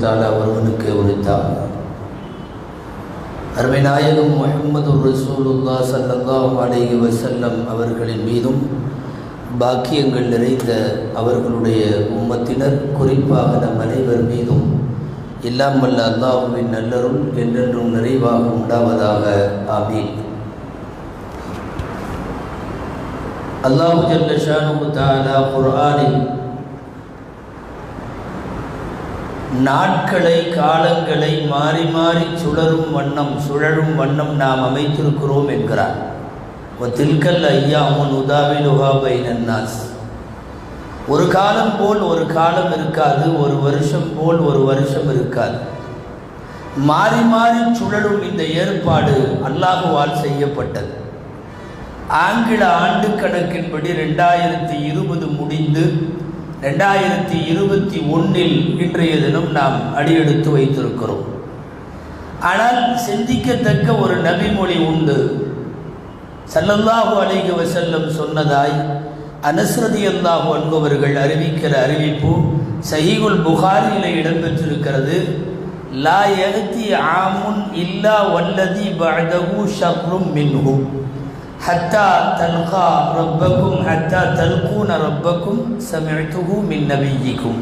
தாலா ஒருவனுக்கு உரித்தான் அருமை நாயகம் முகமது ரசூலுல்லா சல்லல்லாஹு அலைஹி வசல்லம் அவர்களின் மீதும் பாக்கியங்கள் நிறைந்த அவர்களுடைய உம்மத்தினர் குறிப்பாக நம் அனைவர் மீதும் எல்லாம் வல்ல அல்லாஹுவின் நல்லருள் என்றென்றும் நிறைவாக உண்டாவதாக. ஆமீன். அல்லாஹு ஜல்ல ஷானு தாலா குர்ஆனில் நாட்களை காலங்களை மாறி மாறி சுழரும் வண்ணம் சுழலும் வண்ணம் நாம் அமைத்திருக்கிறோம் என்கிறார். தில்கல் ஐயா ஐயாமுன் உதாவிலுஹா பைனன்னாஸ் ஒரு காலம் போல் ஒரு காலம் இருக்காது ஒரு வருஷம் போல் ஒரு வருஷம் இருக்காது. மாறி மாறி சுழலும் இந்த ஏற்பாடு அல்லாஹுவால் செய்யப்பட்டது. ஆங்கில ஆண்டு கணக்கின்படி ரெண்டாயிரத்தி இருபது முடிந்து ரெண்டாயிரத்தி இருபத்தி ஒன்றில் இன்றைய தினம் நாம் அடியெடுத்து வைத்திருக்கிறோம். ஆனால் சிந்திக்கத்தக்க ஒரு நபிமொழி உண்டு. சல்லல்லாஹு அலைஹி வசல்லம் சொன்னதாய் அனஸ்ரதி அல்லாஹு என்பவர்கள் அறிவிக்கிற அறிவிப்பு சஹீகுல் புகாரியில் இடம்பெற்றிருக்கிறது. லா எகத்தி ஆமுன் இல்லா வல்லதி பஅதஹு ஷப்ரும் மின்ஹும். ஹத்தா தல்கா ரப்பக்கும் ஹத்தா தல்கூன ரப்பக்கும் சமிழ்த்துகு மின் நபிக்கும்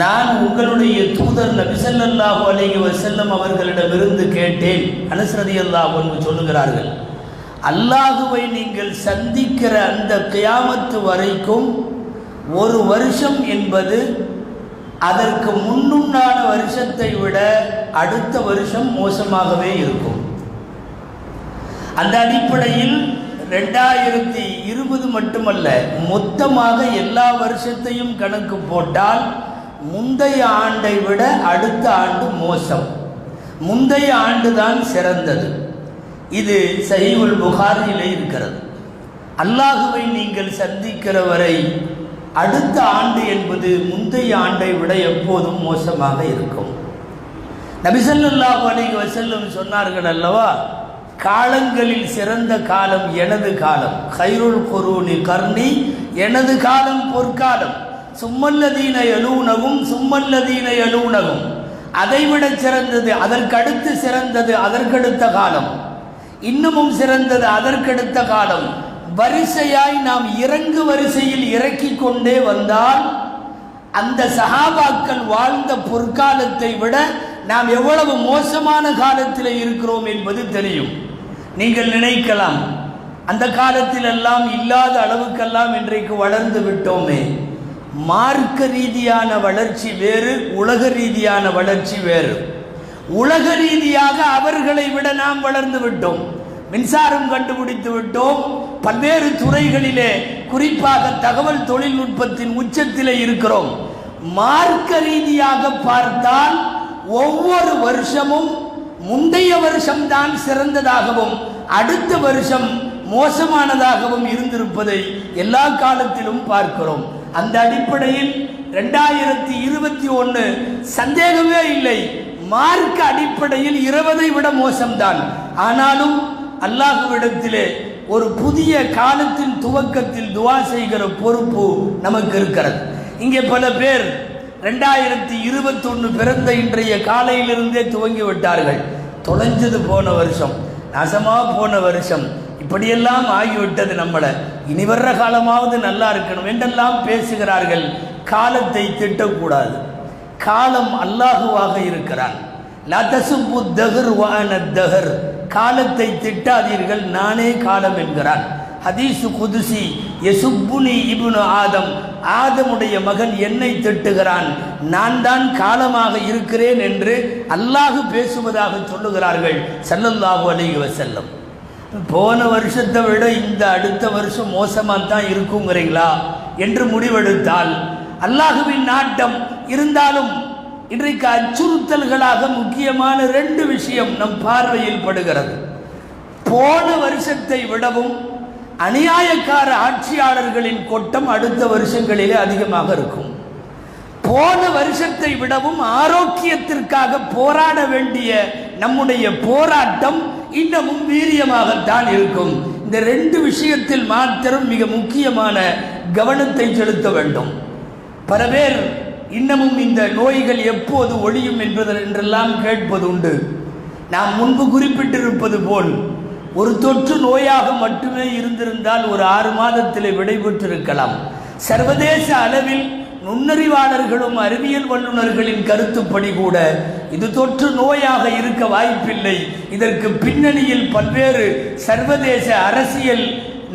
நான் உங்களுடைய தூதர் நபிசல்லாஹு அலைஹி வசல்லம் அவர்களிடமிருந்து கேட்டேன். அனுசரதி அல்லாஹ் என்று சொல்லுகிறார்கள் அல்லாஹுவை நீங்கள் சந்திக்கிற அந்த கியாமத்து வரைக்கும் ஒரு வருஷம் என்பது அதற்கு முன்னுண்டான வருஷத்தை விட அடுத்த வருஷம் மோசமாகவே இருக்கும். அந்த அடிப்படையில் ரெண்டாயிரத்தி இருபது மட்டுமல்ல மொத்தமாக எல்லா வருஷத்தையும் கணக்கு போட்டால் முந்தைய ஆண்டை விட அடுத்த ஆண்டு மோசம். முந்தைய ஆண்டு தான் சிறந்தது. இது சஹீவுல் புகாரிலே இருக்கிறது. அல்லாஹுவை நீங்கள் சந்திக்கிற வரை அடுத்த ஆண்டு என்பது முந்தைய ஆண்டை விட எப்போதும் மோசமாக இருக்கும். நபிசல்லாஹ் அலைஹி வசல்லம் சொன்னார்கள் அல்லவா காலங்களில் சிறந்த காலம் எனது காலம். ஹைருல் குரூனி கர்ணி எனது காலம் பொற்காலம். சும்மல்லதீன எழுவுனகும் சும்மல்லதீன எழுவுனகும் அதைவிட சிறந்தது அதற்கடுத்து சிறந்தது அதற்கடுத்த காலம். இன்னமும் சிறந்தது அதற்கடுத்த காலம். வரிசையாய் நாம் இறங்கு வரிசையில் இறக்கி கொண்டே வந்தால் அந்த சகாபாக்கள் வாழ்ந்த பொற்காலத்தை விட நாம் எவ்வளவு மோசமான காலத்தில் இருக்கிறோம் என்பது தெரியும். நீங்கள் நினைக்கலாம் அந்த காலத்தில் எல்லாம் இல்லாத அளவுக்கெல்லாம் இன்றைக்கு வளர்ந்து விட்டோமே. மார்க்க ரீதியான வளர்ச்சி வேறு உலக ரீதியான வளர்ச்சி வேறு. உலக ரீதியாக அவர்களை விட நாம் வளர்ந்து விட்டோம். மின்சாரம் கண்டுபிடித்து விட்டோம். பல்வேறு துறைகளிலே குறிப்பாக தகவல் தொழில்நுட்பத்தின் உச்சத்திலே இருக்கிறோம். மார்க்க ரீதியாக பார்த்தால் ஒவ்வொரு வருஷமும் முந்தைய வருஷம்தான் சிறந்ததாகவும் அடுத்த வருஷம் மோசமானதாகவும் இருந்திருப்பதை எல்லா காலத்திலும் பார்க்கிறோம். அந்த அடிப்படையில் ரெண்டாயிரத்தி இருபத்தி ஒன்று சந்தேகமே இல்லை. மார்க்க அடிப்படையில் இருபதை விட மோசம்தான். ஆனாலும் அல்லாஹுவிடத்திலே ஒரு புதிய காலத்தின் துவக்கத்தில் துவா செய்கிற பொறுப்பு நமக்கு இருக்கிறது. இங்கே பல பேர் ரெண்டாயிரத்தி இருபத்தொன்று பிறந்த இன்றைய காலையிலிருந்தே துவங்கி விட்டார்கள். தொலைஞ்சது போன வருஷம் நாசமாக போன வருஷம் இப்படியெல்லாம் ஆகிவிட்டது நம்மளை. இனி வர்ற காலமாவது நல்லா இருக்கணும் என்றெல்லாம் பேசுகிறார்கள். காலத்தை திட்டக்கூடாது. காலம் அல்லாஹுவாக இருக்கிறான். லதசுப்பு தகர் வான தகர் காலத்தை திட்டாதீர்கள் நானே காலம் என்கிறான். ஹதீசு குதுசி எசுப்புனி இபுனு ஆதம் ஆதமுடைய மகன் என்னை திட்டுகிறான். நான் தான் காலமாக இருக்கிறேன் என்று அல்லாஹு பேசுவதாக சொல்லுகிறார்கள் சல்லல்லாஹு அலைஹி செல்லம் போன வருஷத்தை விட இந்த அடுத்த வருஷம் மோசமாக தான் இருக்குங்கிறீங்களா? என்று முடிவெடுத்தால் அல்லாஹுவின் நாட்டம் இருந்தாலும் இன்றைக்கு அச்சுறுத்தல்களாக முக்கியமான ரெண்டு விஷயம் நம் பார்வையில் படுகிறது. போன வருஷத்தை விடவும் அநியாயக்கார ஆட்சியாளர்களின் கொட்டம் அடுத்த வருஷங்களிலே அதிகமாக இருக்கும். போன வருஷத்தை விடவும் ஆரோக்கியத்திற்காக போராட வேண்டிய நம்முடைய போராட்டம் இன்னமும் வீரியமாகத்தான் இருக்கும். இந்த ரெண்டு விஷயத்தில் மாத்திரம் மிக முக்கியமான கவனத்தை செலுத்த வேண்டும். பல பேர் இன்னமும் இந்த நோய்கள் எப்போது ஒழியும் என்பது என்றெல்லாம் கேட்பது உண்டு நாம் முன்பு குறிப்பிட்டிருப்பது போல் ஒரு தொற்று நோயாக மட்டுமே இருந்திருந்தால் ஒரு ஆறு மாதத்தில் விடைபெற்றிருக்கலாம். சர்வதேச அளவில் நுண்ணறிவாளர்களும் அறிவியல் வல்லுநர்களின் கருத்துப்படி கூட இது தொற்று நோயாக இருக்க வாய்ப்பில்லை. இதற்கு பின்னணியில் பல்வேறு சர்வதேச அரசியல்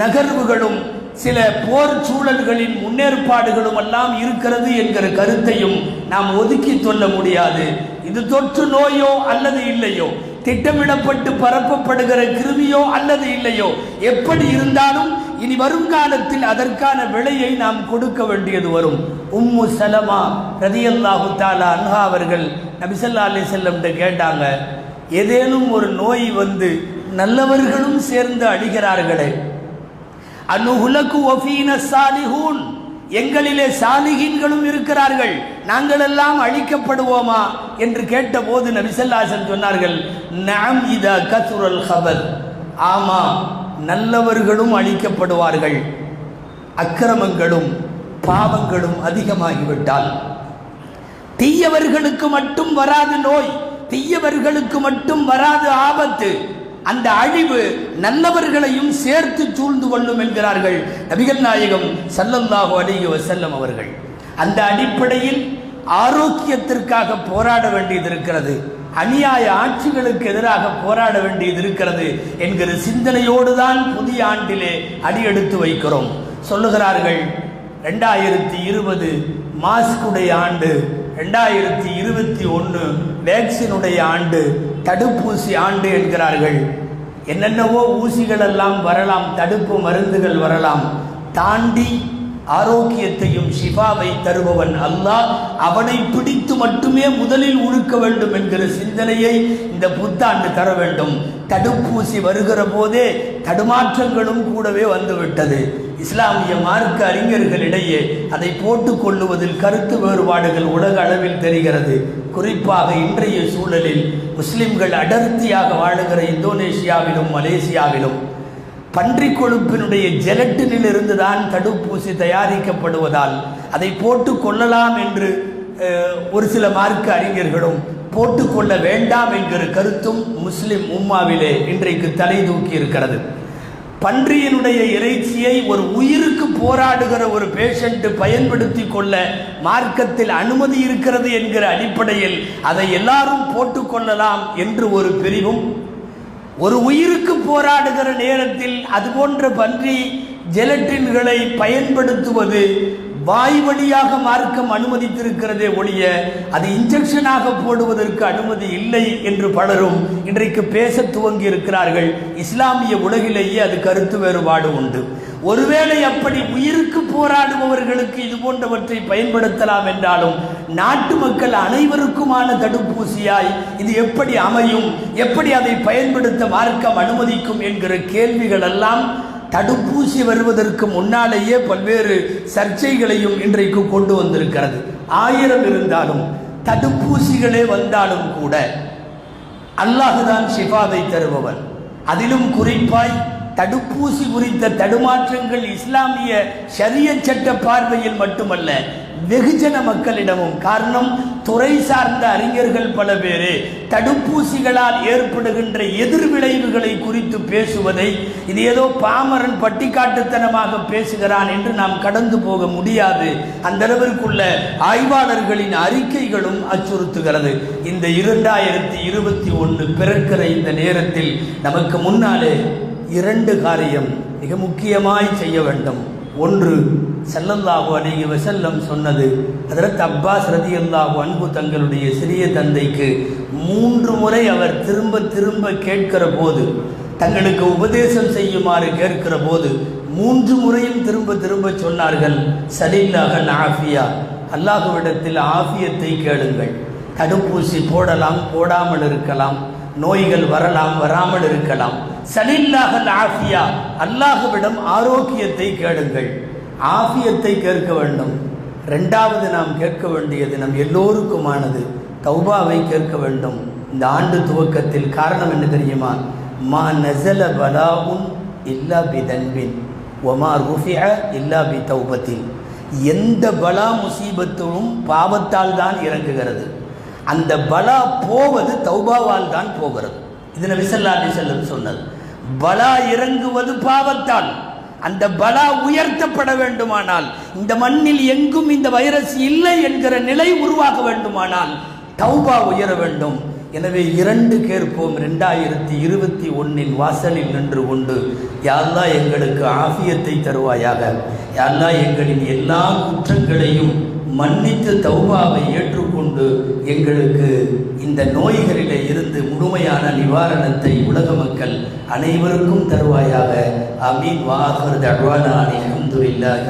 நகர்வுகளும் சில போர் சூழல்களின் முன்னேற்பாடுகளும் எல்லாம் இருக்கிறது என்கிற கருத்தையும் நாம் ஒதுக்கி சொல்ல முடியாது. இது தொற்று நோயோ அல்லது இல்லையோ? திட்டமிடப்பட்டு பரப்பப்படுகிற கிருமியோ அல்லது இல்லையோ எப்படி இருந்தாலும் இனி வருங்காலத்தில் அதற்கான விலையை நாம் கொடுக்க வேண்டியது வரும். உம்மு சலமா ரதியல்லாஹு தாலா அன்ஹா அவர்கள் நபிசல்லா அலி செல்லம்கிட்ட கேட்டாங்க ஏதேனும் ஒரு நோய் வந்து நல்லவர்களும் சேர்ந்து அழிகிறார்களே அனுகுலக்கு ஒஃபீன சாலிஹூன். எங்களிலே சாலிகின்களும் இருக்கிறார்கள். நாங்கள் எல்லாம் அழிக்கப்படுவோமா? என்று கேட்டபோது நபிசல்லாசன் சொன்னார்கள் நாம் இத கசுரல் ஹபர் ஆமா நல்லவர்களும் அழிக்கப்படுவார்கள். அக்கிரமங்களும் பாவங்களும் அதிகமாகிவிட்டால். தீயவர்களுக்கு மட்டும் வராது நோய் தீயவர்களுக்கு மட்டும் வராது ஆபத்து. அந்த அழிவு நல்லவர்களையும் சேர்த்து சூழ்ந்து கொள்ளும் என்கிறார்கள் நபிகள் நாயகம் சல்லல்லாஹு அலைஹி வஸல்லம் அவர்கள். அந்த அடிப்படையில் ஆரோக்கியத்திற்காக போராட வேண்டியது இருக்கிறது அநியாய ஆட்சிகளுக்கு எதிராக போராட வேண்டியது இருக்கிறது என்கிற சிந்தனையோடு தான் புதிய ஆண்டிலே அடியெடுத்து வைக்கிறோம். சொல்லுகிறார்கள் ரெண்டாயிரத்தி இருபது மாஸ்குடைய ஆண்டு ரெண்டாயிரத்தி இருபத்தி ஒன்று வேக்சினுடைய ஆண்டு தடுப்பூசி ஆண்டு என்கிறார்கள். என்னென்னவோ ஊசிகள் எல்லாம் வரலாம் தடுப்பு மருந்துகள் வரலாம். தாண்டி ஆரோக்கியத்தையும் ஷிஃபாவை தருபவன் அல்லாஹ். அவனை பிடித்து மட்டுமே முதலில் உழுக்க வேண்டும் என்கிற சிந்தனையை இந்த புத்தாண்டு தர வேண்டும். தடுப்பூசி வருகிற போதே தடுமாற்றங்களும் கூடவே வந்துவிட்டது. இஸ்லாமிய மார்க்க அறிஞர்களிடையே அதை போட்டுக் கொள்ளுவதில் கருத்து வேறுபாடுகள் உலக அளவில் தெரிகிறது. குறிப்பாக இன்றைய சூழலில் முஸ்லிம்கள் அடர்த்தியாக வாழுகிற இந்தோனேஷியாவிலும் மலேசியாவிலும் பன்றிக் கொழுப்பினுடைய ஜெலட்டினில் இருந்துதான் தடுப்பூசி தயாரிக்கப்படுவதால் அதை போட்டு கொள்ளலாம் என்று ஒரு சில மார்க்க அறிஞர்களும் போட்டுக்கொள்ள வேண்டாம் என்கிற கருத்தும் முஸ்லிம் உம்மாவிலே இன்றைக்கு தலை தூக்கி இருக்கிறது. பன்றியினுடைய இறைச்சியை ஒரு உயிருக்கு போராடுகிற ஒரு பேஷண்ட் பயன்படுத்தி கொள்ள மார்க்கத்தில் அனுமதி இருக்கிறது என்கிற அடிப்படையில் அதை எல்லாரும் போட்டுக்கொள்ளலாம் என்று ஒரு பிரிவும் ஒரு உயிருக்கு போராடுகிற நேரத்தில் அது போன்ற பன்றி ஜெலட்டின்களை பயன்படுத்துவது வாய் வழியாக மார்க்கம் அனுமதித்திருக்கிறதே ஒழிய அது இன்ஜெக்ஷனாக போடுவதற்கு அனுமதி இல்லை என்று பலரும் இன்றைக்கு பேச துவங்கி இருக்கிறார்கள் இஸ்லாமிய உலகிலேயே அது கருத்து வேறுபாடு உண்டு. ஒருவேளை அப்படி உயிருக்கு போராடுபவர்களுக்கு இது போன்றவற்றை பயன்படுத்தலாம் என்றாலும் நாட்டு மக்கள் அனைவருக்குமான தடுப்பூசியாய் இது எப்படி அமையும் எப்படி அதை பயன்படுத்த மார்க்கம் அனுமதிக்கும் என்கிற கேள்விகள் எல்லாம் தடுப்பூசி வருவதற்கு முன்னாலேயே பல்வேறு சர்ச்சைகளையும் இன்றைக்கு கொண்டு வந்திருக்கிறது. ஆயிரம் இருந்தாலும் தடுப்பூசிகளே வந்தாலும் கூட அல்லாஹுதான் ஷிஃபாவை தருபவன். அதிலும் குறிப்பாய் தடுப்பூசி குறித்த தடுமாற்றங்கள் இஸ்லாமிய ஷரிய சட்ட பார்வையில் மட்டுமல்ல வெகுஜன மக்களிடமும் காரணம் துறை சார்ந்த அறிஞர்கள் பல பேரே. தடுப்பூசிகளால் ஏற்படுகின்ற எதிர்விளைவுகளை குறித்து பேசுவதை இது ஏதோ பாமரன் பட்டிக்காட்டுத்தனமாக பேசுகிறான் என்று நாம் கடந்து போக முடியாது. அந்த அளவிற்குள்ள ஆய்வாளர்களின் அறிக்கைகளும் அச்சுறுத்துகிறது. இந்த இரண்டாயிரத்தி இருபத்தி ஒன்று பிறக்கிற இந்த நேரத்தில் நமக்கு முன்னாலே இரண்டு காரியம் மிக முக்கியமாய் செய்ய வேண்டும். ஒன்று ஸல்லல்லாஹு அலைஹி வசல்லம் சொன்னது அதில் அப்பாஸ் ரதியல்லாஹு அன்பு தங்களுடைய சிறிய தந்தைக்கு மூன்று முறை அவர் திரும்ப திரும்ப கேட்கிற போது தங்களுக்கு உபதேசம் செய்யுமாறு கேட்கிற போது மூன்று முறையும் திரும்ப திரும்ப சொன்னார்கள் சலில்லாக ஆஃபியா. அல்லாஹுவிடத்தில் ஆஃபியத்தை கேளுங்கள். தடுப்பூசி போடலாம் போடாமல் இருக்கலாம். நோய்கள் வரலாம் வராமல் இருக்கலாம். சலில்லாக ஆஃபியா அல்லாஹுவிடம் ஆரோக்கியத்தை கேளுங்கள். ஆஃபியத்தை கேட்க வேண்டும். ரெண்டாவது நாம் கேட்க வேண்டியது நம் எல்லோருக்குமானது. தௌபாவை கேட்க வேண்டும். இந்த ஆண்டு துவக்கத்தில் காரணம் என்ன தெரியுமா? மா நசல பலாவும் இல்லா பி தன்பின் ஒமா ருஃபிஅ இல்லா பி தௌபத்தின் எந்த பலா முசீபத்தும் பாவத்தால் தான் இறங்குகிறது. அந்த பலா போவது தௌபாவால் தான் போகிறது. இது நபி ஸல்லல்லாஹு அலி சொன்னது. பலா இறங்குவது பாவத்தால் அந்த பலா உயர்த்தப்பட வேண்டுமானால் இந்த மண்ணில் எங்கும் இந்த வைரஸ் இல்லை என்கிற நிலை உருவாக வேண்டுமானால் தௌபா உயர வேண்டும். எனவே இரண்டு கேட்போம். ரெண்டாயிரத்தி இருபத்தி ஒன்னின் வாசலில் நின்று கொண்டு யாழ்லா எங்களுக்கு ஆஃபியத்தை தருவாயாக. யாரெல்லாம் எங்களின் எல்லா குற்றங்களையும் மன்னித்து தௌபாவை கொண்டு எங்களுக்கு இந்த நோய்களிலே இருந்து முழுமையான நிவாரணத்தை உலக மக்கள் அனைவருக்கும் தருவாயாக. அமீன் வாஹர் தர்வானா அலி அஹமதுல்லாஹி